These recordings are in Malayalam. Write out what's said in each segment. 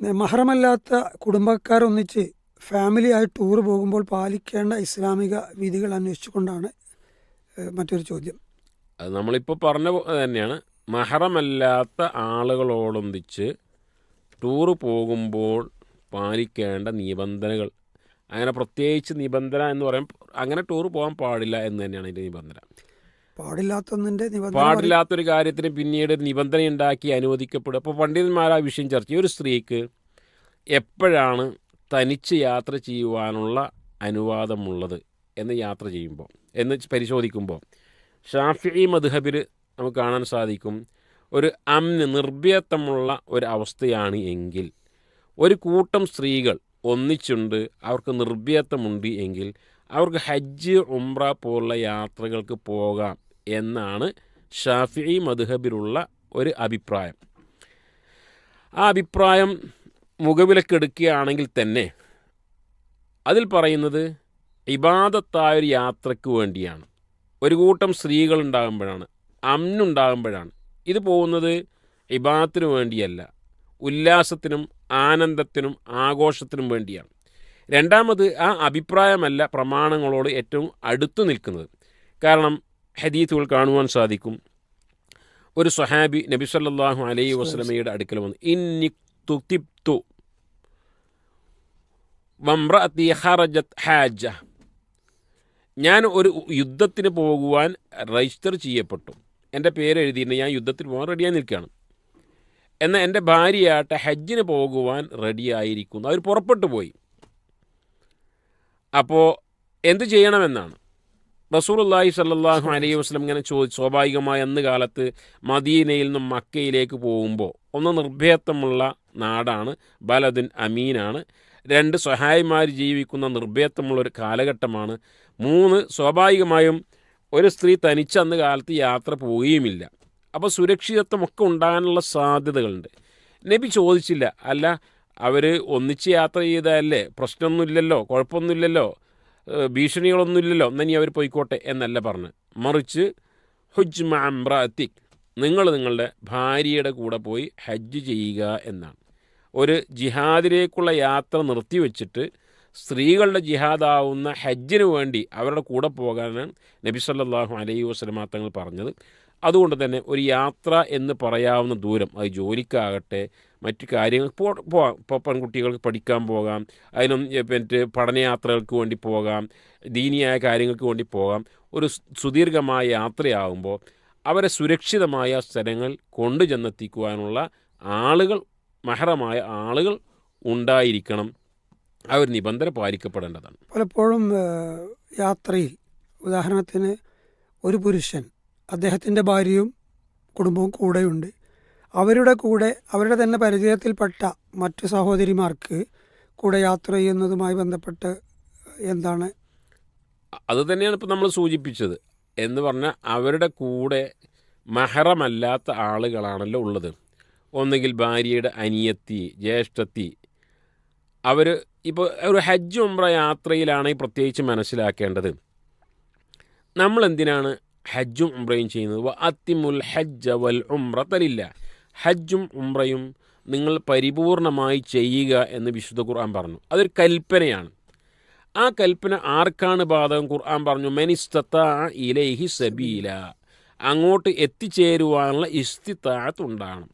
മഹറമല്ലാത്ത കുടുംബക്കാരൊന്നിച്ച് ഫാമിലിയായി ടൂർ പോകുമ്പോൾ പാലിക്കേണ്ട ഇസ്ലാമിക വിധികൾ അന്വേഷിച്ചുകൊണ്ടാണ് മറ്റൊരു ചോദ്യം. അത് നമ്മളിപ്പോൾ പറഞ്ഞ തന്നെയാണ്. മഹറമല്ലാത്ത ആളുകളോടൊന്നിച്ച് ടൂർ പോകുമ്പോൾ പാലിക്കേണ്ട നിബന്ധനകൾ. അങ്ങനെ പ്രത്യേകിച്ച് നിബന്ധന എന്ന് പറയാൻ അങ്ങനെ ടൂർ പോകാൻ പാടില്ല എന്ന് തന്നെയാണ് അതിന്റെ നിബന്ധന. പാടില്ലാത്തൊരു കാര്യത്തിന് പിന്നീട് നിബന്ധന ഉണ്ടാക്കി അനുവദിക്കപ്പെടും. അപ്പോൾ പണ്ഡിതന്മാർ ആ വിഷയം ചർച്ച. ഒരു സ്ത്രീക്ക് എപ്പോഴാണ് തനിച്ച് യാത്ര ചെയ്യുവാനുള്ള അനുവാദമുള്ളത് എന്ന് യാത്ര ചെയ്യുമ്പോൾ എന്ന് പരിശോധിക്കുമ്പോൾ ഷാഫി മദ്ഹബിൽ നമുക്ക് കാണാൻ സാധിക്കും. ഒരു അമ്ന് നിർഭയത്വമുള്ള ഒരു അവസ്ഥയാണ് എങ്കിൽ ഒരു കൂട്ടം സ്ത്രീകൾ ഒന്നിച്ചുണ്ട് അവർക്ക് നിർഭയത്വമുണ്ട് എങ്കിൽ അവർക്ക് ഹജ്ജ് ഉംറ പോലുള്ള യാത്രകൾക്ക് പോകാം. എന്നാണ് ഷാഫി മധുഹബിലുള്ള ഒരു അഭിപ്രായം. ആ അഭിപ്രായം മുഖവിലക്കെടുക്കുകയാണെങ്കിൽ തന്നെ അതിൽ പറയുന്നത് ഇബാദത്തായ ഒരു യാത്രയ്ക്ക് വേണ്ടിയാണ്. ഒരു കൂട്ടം സ്ത്രീകൾ ഉണ്ടാകുമ്പോഴാണ് അമ്നുണ്ടാകുമ്പോഴാണ് ഇത് പോകുന്നത് ഇബാദത്തിന് വേണ്ടിയല്ല ഉല്ലാസത്തിനും ആനന്ദത്തിനും ആഘോഷത്തിനും വേണ്ടിയാണ്. രണ്ടാമത് ആ അഭിപ്രായമല്ല പ്രമാണങ്ങളോട് ഏറ്റവും അടുത്തു നിൽക്കുന്നത്. കാരണം ഹദീത്തുകൾ കാണുവാൻ സാധിക്കും. ഒരു സ്വഹാബി നബി സല്ലാഹു അലൈഹി വസ്ലമയുടെ അടുക്കൽ വന്നു. ഇന്നി തുതിപ്തു വമ്രഅത്തി ഖറജത് ഹാജ. ഞാൻ ഒരു യുദ്ധത്തിന് പോകുവാൻ രജിസ്റ്റർ ചെയ്യപ്പെട്ടു. എന്റെ പേര് എഴുതിയിട്ട് ഞാൻ യുദ്ധത്തിന് പോകാൻ റെഡിയായി നിൽക്കുകയാണ്. എന്നാൽ എന്റെ ഭാര്യയാട്ടെ ഹജ്ജിന് പോകുവാൻ റെഡിയായിരിക്കുന്നു അവർ പുറപ്പെട്ടു പോയി. അപ്പോൾ എന്ത് ചെയ്യണമെന്നാണ്? റസൂലുള്ളാഹി സല്ലാഹു അലൈഹി വസ്ലം ഇങ്ങനെ ചോദിച്ചു സ്വാഭാവികമായി അന്ന് കാലത്ത് മദീനയിൽ നിന്നും മക്കയിലേക്ക് പോകുമ്പോൾ ഒന്ന് നിർഭയത്വമുള്ള നാടാണ് ബലദിൻ അമീനാണ്. രണ്ട് സഹായിമാർ ജീവിക്കുന്ന നിർഭയത്വമുള്ള ഒരു കാലഘട്ടമാണ്. മൂന്ന് സ്വാഭാവികമായും ഒരു സ്ത്രീ തനിച്ച് അന്ന് കാലത്ത് യാത്ര പോവുകയുമില്ല. അപ്പോൾ സുരക്ഷിതത്വമൊക്കെ ഉണ്ടാകാനുള്ള സാധ്യതകളുണ്ട്. നബി ചോദിച്ചില്ല അല്ല അവർ ഒന്നിച്ച് യാത്ര ചെയ്താലല്ലേ പ്രശ്നമൊന്നുമില്ലല്ലോ? കുഴപ്പമൊന്നുമില്ലല്ലോ? ഭീഷണികളൊന്നുമില്ലല്ലോ നനി അവർ പോയിക്കോട്ടെ എന്നല്ല പറഞ്ഞ്. മറിച്ച് ഹുജ് മംബ്രാത്തിക് നിങ്ങൾ നിങ്ങളുടെ ഭാര്യയുടെ കൂടെ പോയി ഹജ്ജ് ചെയ്യുക എന്നാണ്. ഒരു ജിഹാദിലേക്കുള്ള യാത്ര നിർത്തിവെച്ചിട്ട് സ്ത്രീകളുടെ ജിഹാദാവുന്ന ഹജ്ജിന് വേണ്ടി അവരുടെ കൂടെ പോകാനാണ് നബി സല്ലല്ലാഹു അലൈഹി വസല്ലമ തങ്ങൾ പറഞ്ഞത്. അതുകൊണ്ട് തന്നെ ഒരു യാത്ര എന്ന് പറയാവുന്ന ദൂരം അത് ജോലിക്കാകട്ടെ മറ്റു കാര്യങ്ങൾ പോകാം ഇപ്പോൾ പെൺകുട്ടികൾക്ക് പഠിക്കാൻ പോകാം അതിനും മറ്റ് പഠനയാത്രകൾക്ക് വേണ്ടി പോകാം ദീനിയായ കാര്യങ്ങൾക്ക് വേണ്ടി പോകാം. ഒരു സുദീർഘമായ യാത്രയാകുമ്പോൾ അവരെ സുരക്ഷിതമായ സ്ഥലങ്ങൾ കൊണ്ടു ചെന്നെത്തിക്കുവാനുള്ള ആളുകൾ മഹറമായ ആളുകൾ ഉണ്ടായിരിക്കണം. ആ ഒരു നിബന്ധന പാലിക്കപ്പെടേണ്ടതാണ്. പലപ്പോഴും യാത്രയിൽ ഉദാഹരണത്തിന് ഒരു പുരുഷൻ അദ്ദേഹത്തിന്റെ ഭാര്യയും കുടുംബവും കൂടെയുണ്ട്. അവരുടെ കൂടെ അവരുടെ തന്നെ പരിചയത്തിൽപ്പെട്ട മറ്റു സഹോദരിമാർക്ക് കൂടെ യാത്ര ചെയ്യുന്നതുമായി ബന്ധപ്പെട്ട് എന്താണ്? അത് തന്നെയാണ് ഇപ്പോൾ നമ്മൾ സൂചിപ്പിച്ചത്. എന്ന് പറഞ്ഞാൽ അവരുടെ കൂടെ മഹറമല്ലാത്ത ആളുകളാണല്ലോ ഉള്ളത്. ഒന്നുകിൽ ഭാര്യയുടെ അനിയത്തി ജ്യേഷ്ഠത്തി. അവർ ഇപ്പോൾ ഒരു ഹജ്ജ് ഉംറ യാത്രയിലാണ് പ്രത്യേകിച്ച് മനസ്സിലാക്കേണ്ടത്. നമ്മൾ എന്തിനാണ് ഹജ്ജും ഉംറയും ചെയ്യുന്നത്. അത്തിമുൽ ഹജ്ജ വൽ ഉംറ തലില്ല ഹജ്ജും ഉംറയും നിങ്ങൾ പരിപൂർണമായി ചെയ്യുക എന്ന് വിശുദ്ധ ഖുർആൻ പറഞ്ഞു. അതൊരു കൽപ്പനയാണ്. ആ കൽപ്പന ആർക്കാണ് ബാധകം? ഖുർആൻ പറഞ്ഞു മെനിസ്തത്ത ഇലൈഹി സബീല. അങ്ങോട്ട് എത്തിച്ചേരുവാനുള്ള ഇസ്തിത്താഴത്തുണ്ടാണ്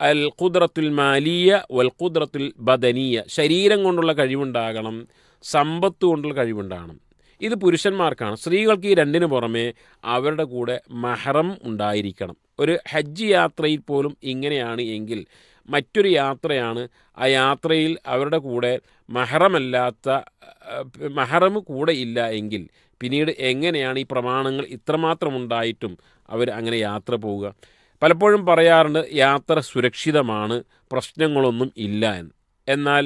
അൽ ഖുദ്രത്തുൽ മാലിയ വൽ ഖുദ്രത്തുൽ ബദനീയ. ശരീരം കൊണ്ടുള്ള കഴിവുണ്ടാകണം. സമ്പത്ത് കൊണ്ടുള്ള കഴിവുണ്ടാകണം. ഇത് പുരുഷന്മാർക്കാണ്. സ്ത്രീകൾക്ക് ഈ രണ്ടിന് പുറമെ അവരുടെ കൂടെ മഹറം ഉണ്ടായിരിക്കണം. ഒരു ഹജ്ജ് യാത്രയിൽ പോലും ഇങ്ങനെയാണ് എങ്കിൽ മറ്റൊരു യാത്രയാണ് ആ യാത്രയിൽ അവരുടെ കൂടെ മഹറമല്ലാത്ത മഹറം കൂടെ ഇല്ല എങ്കിൽ പിന്നീട് എങ്ങനെയാണ് ഈ പ്രമാണങ്ങൾ ഇത്രമാത്രം ഉണ്ടായിട്ടും അവർ അങ്ങനെ യാത്ര പോവുക? പലപ്പോഴും പറയാറുണ്ട് യാത്ര സുരക്ഷിതമാണ് പ്രശ്നങ്ങളൊന്നും ഇല്ല എന്ന്. എന്നാൽ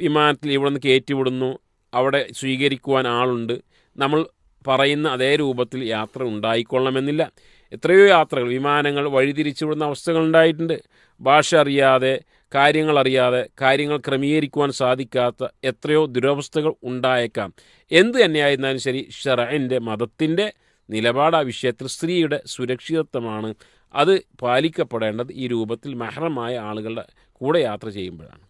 വിമാനത്തിൽ ഇവിടെ നിന്ന് കയറ്റിവിടുന്നു അവിടെ സ്വീകരിക്കുവാൻ ആളുണ്ട്. നമ്മൾ പറയുന്ന അതേ രൂപത്തിൽ യാത്ര ഉണ്ടായിക്കൊള്ളണമെന്നില്ല. എത്രയോ യാത്രകൾ വിമാനങ്ങൾ വഴിതിരിച്ചുവിടുന്ന അവസ്ഥകൾ ഉണ്ടായിട്ടുണ്ട്. ഭാഷ അറിയാതെ കാര്യങ്ങൾ അറിയാതെ കാര്യങ്ങൾ ക്രമീകരിക്കുവാൻ സാധിക്കാത്ത എത്രയോ ദുരവസ്ഥകൾ ഉണ്ടായേക്കാം. എന്ത് തന്നെയായിരുന്നാലും ശരി ഷറൈന്റെ മതത്തിന്റെ നിലപാട് ആ വിഷയത്തിൽ സ്ത്രീയുടെ സുരക്ഷിതത്വമാണ്. അത് പാലിക്കപ്പെടേണ്ടത് ഈ രൂപത്തിൽ മഹറമായ ആളുകളുടെ കൂടെ യാത്ര ചെയ്യുമ്പോഴാണ്.